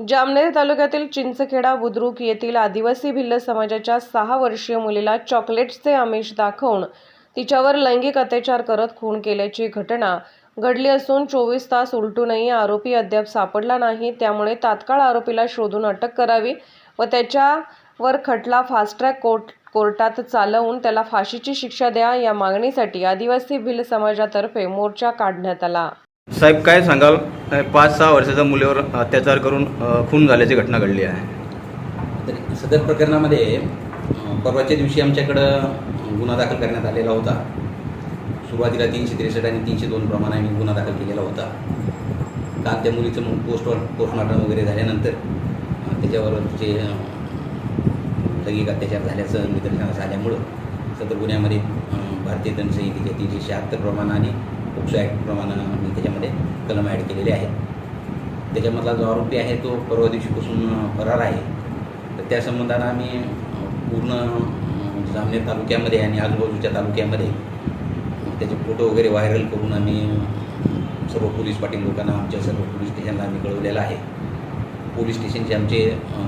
जामनेर तालुक्यातील चिंचखेडा बुद्रुक येथील आदिवासी भिल्ल समाजाच्या सहा वर्षीय मुलीला चॉकलेट्सचे आमिष दाखवून तिच्यावर लैंगिक अत्याचार करत खून केल्याची घटना घडली असून चोवीस तास उलटूनही आरोपी अद्याप सापडला नाही. त्यामुळे तात्काळ आरोपीला शोधून अटक करावी व त्याच्यावर खटला फास्ट ट्रॅक कोर्ट कोर्टात चालवून त्याला फाशीची शिक्षा द्या या मागणीसाठी आदिवासी भिल्ल समाजातर्फे मोर्चा काढण्यात आला. साहेब काय सांगाल? पाच सहा वर्षाच्या मुलीवर अत्याचार करून खून झाल्याची घटना घडली आहे. तर सदर प्रकरणामध्ये परवाच्या दिवशी आमच्याकडं गुन्हा दाखल करण्यात आलेला होता. सुरुवातीला तीनशे त्रेसष्ट आणि तीनशे दोन प्रमाणे आम्ही गुन्हा दाखल केलेला होता. काल त्या मुलीचं मग पोस्ट पोस्टमॉर्टम वगैरे झाल्यानंतर त्याच्यावर जे लैंगिक अत्याचार झाल्याचं निदर्शनास आल्यामुळं सदर गुन्ह्यामध्ये भारतीय दंडसंहितेच्या तीनशे शहात्तर प्रमाण आणि पोक्सो ॲक्टप्रमाणे मी आम्ही त्याच्यामध्ये कलम ॲड केलेले आहेत. त्याच्यामधला जो आरोपी आहे तो परवा दिवशीपासून फरार आहे. तर त्या संबंधानं आम्ही पूर्ण म्हणजे जामनेर तालुक्यामध्ये आणि आजूबाजूच्या तालुक्यामध्ये त्याचे फोटो वगैरे व्हायरल करून आम्ही सर्व पोलीस पाटील लोकांना आमच्या सर्व पोलीस स्टेशनला आम्ही कळवलेलं आहे. पोलीस स्टेशनचे आमचे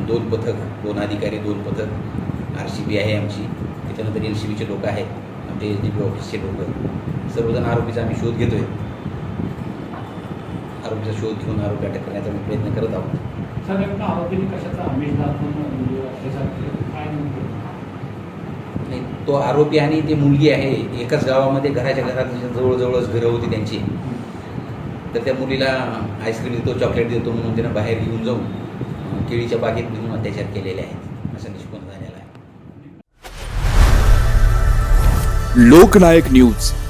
दोन पथक दोन अधिकारी दोन पथक आर सी बी आहे आमची. त्याच्यानंतर एल सी बीचे लोक आहेत. आमचे एस डी पी ऑफिसचे लोक सर्वजण आरोपीचा आम्ही शोध घेतो आहे आरोपीचा शोध घेऊन आरोपी अटक करण्याचा आम्ही प्रयत्न करत आहोत. आरोपीने कशाचा आमिष? नाही तो आरोपी आणि ती मुलगी आहे एकाच गावामध्ये घराच्या घरात जवळजवळच घरं होती त्यांची. तर त्या मुलीला आईस्क्रीम देतो चॉकलेट देतो म्हणून त्यानं बाहेर घेऊन जाऊन केळीच्या बागेत नेऊन अत्याचार केलेले आहेत. लोकनायक न्यूज.